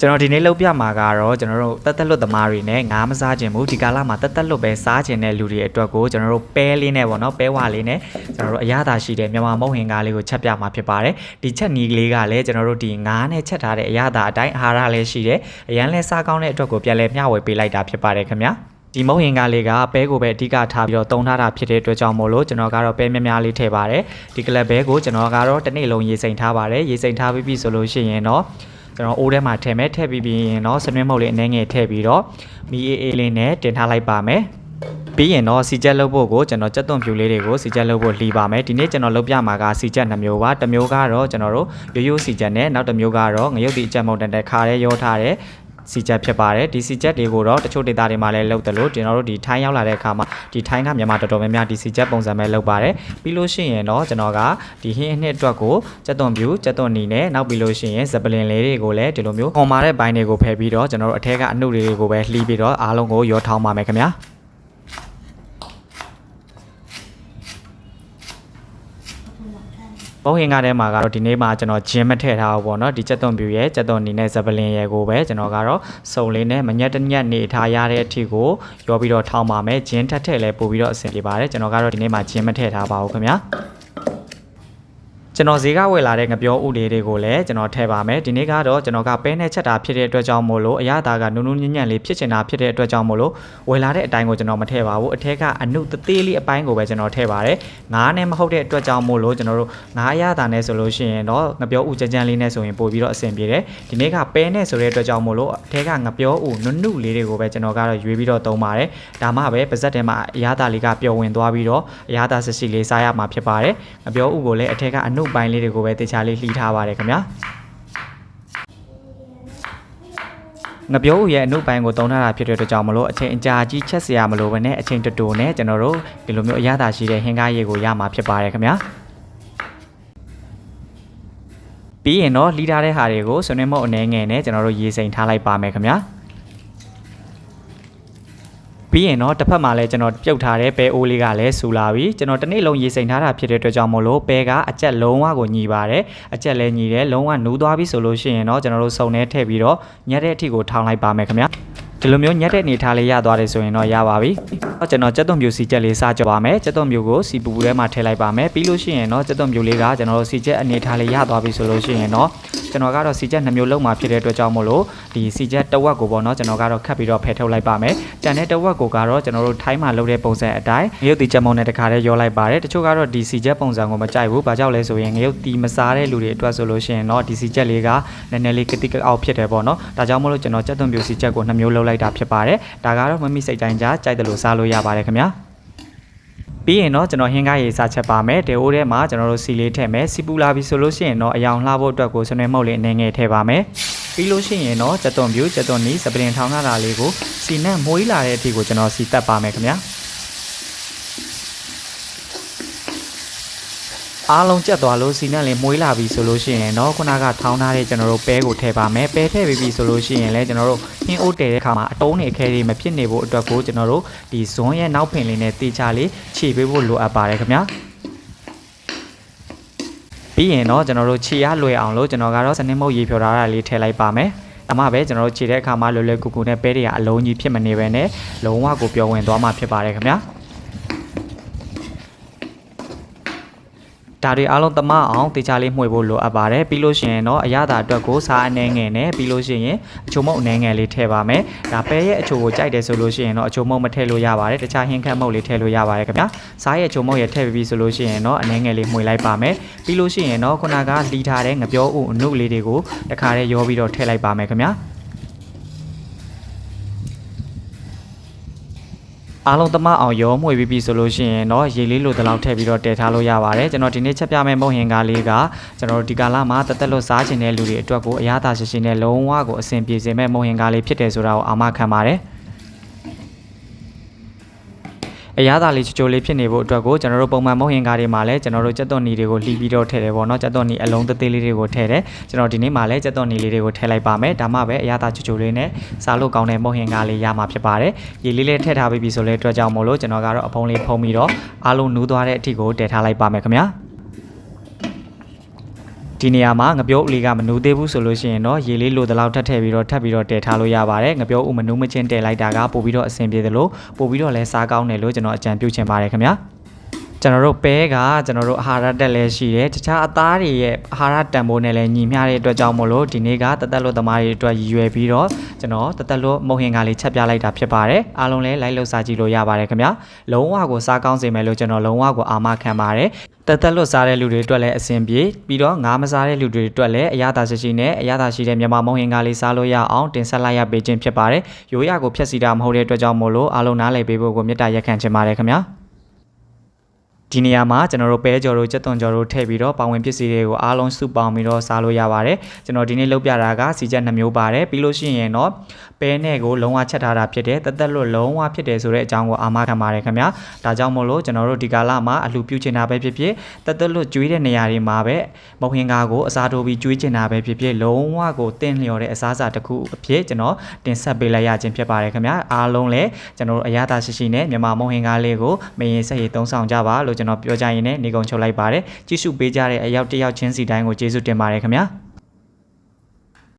ကျွန်တော်ဒီနေ့လုပ်ပြမှာကတော့ကျွန်တော်တို့တက်တက်လွတ်သမားတွေနဲ့ငါးမစားခြင်းဘူးဒီကာလမှာတက်တက်လွတ်ပဲစားခြင်းတဲ့လူတွေအတွက်ကိုကျွန်တော်တို့ပဲလေးနဲ့ပေါ့နော်ပဲဝါလေးနဲ့ကျွန်တော်တို့အရသာရှိတဲ့မြန်မာမုတ်ဟင်ကားလေးကိုချက်ပြမှာဖြစ်ပါတယ်ဒီချက်နီးကလေးကလည်းကျွန်တော်တို့ဒီငါးနဲ့ချက်ထားတဲ့အရသာအတိုင်းအာဟာရလည်းရှိတယ်အရန်လဲစားကောင်းတဲ့အတွက်ကိုပြန်လဲမျှဝေပေးလိုက်တာဖြစ်ပါတယ်ခင်ဗျာဒီမုံရင်ကားလေးကပဲကိုပဲအဓိကထားပြီးတော့တုံးထားတာဖြစ်တဲ့အတွက်ကြောင့်မို့လို့ကျွန်တော်ကတော့ပဲများများလေးထည့်ပါတယ်ဒီကလပ်ပဲကိုကျွန်တော်ကတော့တစ်နေ့လုံးရေစိမ်ထားပါတယ်ရေစိမ်ထားပြီးပြီဆိုလို့ရှိရင်တော့ ကျွန်တော်အိုးထဲမှာထည့်မယ်ထည့်ပြီးပြီးရင်တော့စနွင်းမုတ်လေးအနှဲငယ်ထည့်ပြီးတော့မီအေးအေးလေးနဲ့တင်ထားလိုက်ပါမယ်ပြီးရင်တော့စီချက်လုပ်ဖို့ကိုကျွန်တော်ကြက်သွန်ဖြူလေးတွေကိုစီချက်လုပ်ဖို့လှီပါမယ်ဒီနေ့ကျွန်တော်လုပ်ပြမှာကစီချက်2မျိုးပါတစ်မျိုးကတော့ကျွန်တော်တို့ရိုးရိုးစီချက်နဲ့နောက်တစ်မျိုးကတော့ငရုတ်တီအချက်မုတ်တန်တဲ့ခါရဲရောထားတဲ့ စီချက်ဖြစ်ပါတယ်ဒီစီချက်တွေကိုတော့တချို့ဒေတာတွေမှာလည်းလုပ်တယ်လို့ကျွန်တော်တို့ဒီထိုင်းရောက်လာတဲ့အခါမှာဒီထိုင်းကမြန်မာတော်တော်များများဒီစီချက်ပုံစံပဲလုပ်ပါတယ်ပြီးလို့ရှိရင်တော့ကျွန်တော်ကဒီဟင်းအနှစ်အတွက်ကိုကြက်သွန်ဖြူကြက်သွန်နီနဲ့နောက်ပြီးလို့ရှိရင်ဇပလင်လေးတွေကိုလည်းဒီလိုမျိုးဟော်မာတဲ့ဘိုင်းတွေကိုဖယ်ပြီးတော့ကျွန်တော်တို့အထက်ကအနှုတ်တွေကိုပဲလှီးပြီးတော့အားလုံးကိုရောထောင်းပါမယ်ခင်ဗျာ ဘုံဟင်ကားထဲမှာကတော့ဒီနေ့မှာကျွန်တော်ဂျင်းမထည့်ထားဘူးပေါ့နော်ဒီချက်သွန်ပြူရဲ့ချက်သွန်နေနဲ့ဇပလင်ရဲ့ကိုပဲကျွန်တော်ကတော့စုံလေးနဲ့မညက်တညက်နေထားရတဲ့အထိကိုရောပြီးတော့ထောင်းပါမယ်ဂျင်းထက်ထည့်လဲပို့ပြီးတော့အဆင်ပြေပါတယ်ကျွန်တော်ကတော့ဒီနေ့မှာဂျင်းမထည့်ထားပါဘူးခင်ဗျာ ကျွန်တော်ဈေးကဝယ်လာတဲ့ငပြောဥလေးတွေကိုလည်းကျွန်တော်ထည့်ပါမယ်ဒီနေ့ကတော့ကျွန်တော်ကပဲနဲ့ချက်တာဖြစ်တဲ့အတွက်ကြောင့်မို့လို့အရသာကနုံနုံညံ့ညံ့လေးဖြစ်ချင်တာဖြစ်တဲ့အတွက်ကြောင့်မို့လို့ဝယ်လာတဲ့အတိုင်းကိုကျွန်တော်မထည့်ပါဘူးအထက်ကအနုတသေးလေးအပိုင်းကိုပဲကျွန်တော်ထည့်ပါတယ်ငါးနဲ့မဟုတ်တဲ့အတွက်ကြောင့်မို့လို့ကျွန်တော်တို့ငါးအရသာနဲ့ဆိုလို့ရှိရင်တော့ငပြောဥကြမ်းကြမ်းလေးနဲ့ဆိုရင်ပို့ပြီးတော့အဆင်ပြေတယ်ဒီနေ့ကပဲနဲ့ဆိုတဲ့အတွက်ကြောင့်မို့လို့အထက်ကငပြောဥနုနုလေးတွေကိုပဲကျွန်တော်ကတော့ရွေးပြီးတော့သုံးပါတယ်ဒါမှပဲပါဇက်ထဲမှာအရသာလေးကပျော်ဝင်သွားပြီးတော့အရသာဆရှိလေးစားရမှာဖြစ်ပါတယ်ငပြောဥကိုလည်းအထက်ကအနုပိုင်းလေးတွေကိုပဲတေချာလေးလှီးထားပါတယ်ခင်ဗျာငပြောဦးရဲ့အနုပိုင်းကိုတုံးထားတာဖြစ်တဲ့အတွက်ကြောင့်မလို့အချိန်အကြာကြီးချက်စရာမလိုဘဲနဲ့အချိန်တူတူနဲ့ကျွန်တော်တို့ဒီလိုမျိုးအရသာရှိတဲ့ဟင်ကားရေကိုရမှာဖြစ်ပါတယ်ခင်ဗျာပြီးရင်တော့လှီးထားတဲ့ဟာတွေကိုဆွနေမုတ်အနေငယ်နဲ့ကျွန်တော်တို့ရေစိမ်ထားလိုက်ပါမယ်ခင်ဗျာ ပြီးရင်တော့တစ်ဖက်မှာလည်းကျွန်တော်ပြုတ်ထားတဲ့ပဲအိုးလေးကလည်းဆူလာပြီကျွန်တော်တစ်နေ့လုံးရေစိမ်ထားတာဖြစ်တဲ့အတွက်ကြောင့်မို့လို့ပဲကအကြက်လုံးဝကိုညီပါတယ်အကြက်လည်းညီတယ်လုံးဝနူးသွားပြီဆိုလို့ရှိရင်တော့ကျွန်တော်တို့စုံနေထည့်ပြီးတော့ညက်တဲ့အထိကိုထောင်းလိုက်ပါမယ်ခင်ဗျာဒီလိုမျိုးညက်တဲ့အနေထားလေးရသွားတယ်ဆိုရင်တော့ရပါပြီ။တော့ကျွန်တော်ကြက်သွန်ပြူစီချက်လေးစားကြပါမယ်။ကြက်သွန်ပြူကိုစီပူပူထဲမှာထည့်လိုက်ပါမယ်။ပြီးလို့ရှိရင်တော့ကြက်သွန်ပြူလေးကကျွန်တော်တို့စီချက်အနေထားလေးရသွားပြီဆိုလို့ရှိရင်တော့ကျွန်တော်ကတော့စီချက်နှမျိုးလုံးမှာဖြစ်တဲ့အတွက်ကြောင့်မို့လို့ဒီစီချက်တစ်ဝက်ကိုပေါ့နော်ကျွန်တော်ကတော့ခတ်ပြီးတော့ဖယ်ထုတ်လိုက်ပါမယ်။ကြံတဲ့တစ်ဝက်ကိုကတော့ကျွန်တော်တို့ထိုင်းမှာလုပ်တဲ့ပုံစံအတိုင်းငရုတ်တီချက်မုံနဲ့တခါတည်းရောလိုက်ပါတယ်။တချို့ကတော့ဒီစီချက်ပုံစံကိုမကြိုက်ဘူး။ဘာကြောင့်လဲဆိုရင်ငရုတ်တီမစားတဲ့လူတွေအတွက်ဆိုလို့ရှိရင်တော့ဒီစီချက်လေးကနည်းနည်းလေးကတိကအောက်ဖြစ်တယ်ပေါ့နော်။ဒါကြောင့်မို့လို့ကျွန်တော်ကြက်သွန်ပြူစီချက်ကိုနှမျိုးလုံးလိုက်တာဖြစ်ပါတယ်။ဒါကတော့မမိစိတ်တိုင်းကြားကြိုက်တယ်လို့စားလို့ရပါတယ်ခင်ဗျာ။ပြီးရင်တော့ကျွန်တော်ဟင်းကားရေးစားချက်ပါမယ်တေအိုးထဲမှာကျွန်တော်တို့စီလေးထည့်မယ်စီပူလာပြီဆိုလို့ရှိရင်တော့အယောင်လှဖို့အတွက်ကိုဆွနေမုတ်လေးအနေငယ်ထည့်ပါမယ် ပြီးလို့ရှိရင်တော့ကြက်သွန်ပြူကြက်သွန်နီးစပရင်ထောင်းထားတာလေးကိုစီနဲ့မွေးလာတဲ့အထိကိုကျွန်တော်စီတက်ပါမယ်ခင်ဗျာအားလုံးကြက်သွားလို့စီနဲ့လည်းမွေးလာပြီဆိုလို့ရှိရင်တော့ခုနကထောင်းထားတဲ့ကျွန်တော်တို့ပဲကိုထည့်ပါမယ်ပဲထည့်ပြီးပြီဆိုလို့ရှိရင်လည်းကျွန်တော်တို့ဟင်းအိုးတည်တဲ့ခါမှာအတုံးတွေအခဲတွေမဖြစ်နေဖို့အတွက်ကိုကျွန်တော်တို့ဒီဇွန်းရဲ့နောက်ဖင်လေးနဲ့တေချာလေးခြေပေးဖို့လိုအပ်ပါတယ်ခင်ဗျာ ပြီးရင်တော့ကျွန်တော်တို့ခြေရလွယ်အောင်လို့ကျွန်တော်ကတော့စနစ်မုတ်ရေဖြော်ထားတာလေးထည့်လိုက်ပါမယ်အမှပဲကျွန်တော်တို့ခြေတဲ့အခါမှာလွယ်လွယ်ကူကူနဲ့ပဲတွေကအလုံးကြီးဖြစ်မနေပဲနဲ့လုံးဝကိုပျော်ဝင်သွားမှာဖြစ်ပါတယ်ခင်ဗျာ ဒါတွေအားလုံးတမအောင်တေချာလေးမှွေဖို့လိုအပ်ပါတယ်ပြီးလို့ရှိရင်တော့အရသာအတွက်ကိုစားအနေငယ်နဲ့ပြီးလို့ရှိရင်အချိုမုတ်အနေငယ်လေးထည့်ပါမယ်ဒါပဲရဲ့အချိုကိုကြိုက်တယ်ဆိုလို့ရှိရင်တော့အချိုမုတ်မထည့်လို့ရပါတယ်တခြားဟင်းခတ်မုတ်လေးထည့်လို့ရပါတယ်ခင်ဗျာစားရဲ့အချိုမုတ်ရဲ့ထည့်ပြီးပြီဆိုလို့ရှိရင်တော့အနေငယ်လေးမှွေလိုက်ပါမယ်ပြီးလို့ရှိရင်တော့ခုနကလီထားတဲ့ငပြောဥအနုလေးတွေကိုတခါတည်းရောပြီးတော့ထည့်လိုက်ပါမယ်ခင်ဗျာ အားလုံးတမအောင်ရောမှွေပြီးပြီဆိုလို့ရှိရင်တော့ရေလေးလိုတလောက်ထည့်ပြီးတော့တည်ထားလို့ရပါတယ်ကျွန်တော်ဒီနေ့ချက်ပြမယ့်မုံဟင်ကားလေးကကျွန်တော်တို့ဒီကာလမှာတသက်လွတ်စားခြင်းတဲ့လူတွေအတွက်ကိုအရသာရှိရှိနဲ့လုံးဝကိုအဆင်ပြေစေမဲ့မုံဟင်ကားလေးဖြစ်တယ်ဆိုတာကိုအာမခံပါတယ် အရသာလေးချိုချိုလေးဖြစ်နေဖို့အတွက်ကိုကျွန်တော်တို့ပုံမှန်မုံဟင်ကားတွေမှာလည်းကျွန်တော်တို့ကြက်သွန်နီတွေကိုလှီးပြီးတော့ထည့်တယ်ပေါ့နော်ကြက်သွန်နီအလုံးသေးသေးလေးတွေကိုထည့်တယ်ကျွန်တော်ဒီနေ့မှာလည်းကြက်သွန်နီလေးတွေကိုထည့်လိုက်ပါမယ်ဒါမှပဲအရသာချိုချိုလေးနဲ့စားလို့ကောင်းတဲ့မုံဟင်ကားလေးရမှာဖြစ်ပါတယ်ရေလေးလေးထည့်ထားပြီးပြီဆိုလဲအတွက်ကြောင့်မို့လို့ကျွန်တော်ကတော့အဖုံးလေးဖုံးပြီးတော့အားလုံးနူးသွားတဲ့အထိကိုတည်ထားလိုက်ပါမယ်ခင်ဗျာ ဒီနေရာမှာငပြောဥလေးကမနူးသေးဘူးဆိုလို့ရှိရင်တော့ရေလေးလိုတလောက်ထပ်ထည့်ပြီးတော့ထပ်ပြီးတော့တည်ထားလို့ရပါတယ်ငပြောဥမနူးမချင်းတည်လိုက်တာကပို့ပြီးတော့အဆင်ပြေသလိုပို့ပြီးတော့လဲစားကောင်းတယ်လို့ကျွန်တော်အကြံပြုချင်ပါတယ်ခင်ဗျာ ကျွန်တော်တို့ပဲကကျွန်တော်တို့အာဟာရတက်လည်းရှိတယ်တခြားအသားတွေရဲ့အာဟာရတန်ဖိုးနဲ့လည်းညီမျှတဲ့အတွက်ကြောင့်မို့လို့ဒီနေ့ကတသက်လို့သမားတွေအတွက်ရည်ရွယ်ပြီးတော့ကျွန်တော်တသက်လို့မုတ်ဟင်ကလေးချက်ပြလိုက်တာဖြစ်ပါတယ်အားလုံးလည်းလိုက်လို့စားကြည့်လို့ရပါတယ်ခင်ဗျာလုံးဝကိုစားကောင်းစေမယ်လို့ကျွန်တော်လုံးဝကိုအာမခံပါတယ်တက်တက်လွတ်စားတဲ့လူတွေအတွက်လည်းအဆင်ပြေပြီးတော့ငါးမစားတဲ့လူတွေအတွက်လည်းအရသာရှိရှိနဲ့အရသာရှိတဲ့မြန်မာမုံဟင်ကလေးစားလို့ရအောင်တင်ဆက်လိုက်ရပေးခြင်းဖြစ်ပါတယ်ရိုးရကိုဖျက်စီတာမဟုတ်တဲ့အတွက်ကြောင့်မို့လို့အားလုံးနားလည်ပေးဖို့ကိုမေတ္တာရက်ခံချင်ပါတယ်ခင်ဗျာ ဒီနေရာမှာကျွန်တော်တို့ပဲကြော်တို့ကြက်သွန်ကြော်တို့ထည့်ပြီးတော့ပါဝင်ပစ္စည်းတွေကိုအားလုံးစုပေါင်းပြီးတော့စားလို့ရပါတယ်ကျွန်တော်ဒီနေ့လုပ်ပြတာကစီချက်နှမျိုးပါတယ်ပြီးလို့ရှိရင်တော့ပဲနဲ့ကိုလုံးဝချက်ထားတာဖြစ်တယ်တက်တက်လွတ်လုံးဝဖြစ်တယ်ဆိုတဲ့အကြောင်းကိုအာမခံပါတယ်ခင်ဗျာဒါကြောင့်မို့လို့ကျွန်တော်တို့ဒီကာလမှာအလှပြူချင်တာပဲဖြစ်ဖြစ်တက်တက်လွတ်ကျွေးတဲ့နေရာတွေမှာပဲမုံဟင်ကားကိုအစားထိုးပြီးကျွေးချင်တာပဲဖြစ်ဖြစ်လုံးဝကိုတင့်လျော်တဲ့အစားအစာတစ်ခုအဖြစ်ကျွန်တော်တင်ဆက်ပေးလိုက်ရခြင်းဖြစ်ပါတယ်ခင်ဗျာအားလုံးလည်းကျွန်တော်တို့အရသာရှိရှိနဲ့မြန်မာမုံဟင်ကားလေးကိုမရင်ဆက်ရည်သုံးဆောင်ကြပါလို့ကျွန်တော်ပြောကြရင်လည်းနေကုန်ချုပ်လိုက်ပါတယ်ကြည့်ရှုပေးကြတဲ့အယောက်တစ်ယောက်ချင်းစီတိုင်းကိုကျေးဇူးတင်ပါတယ်ခင်ဗျာ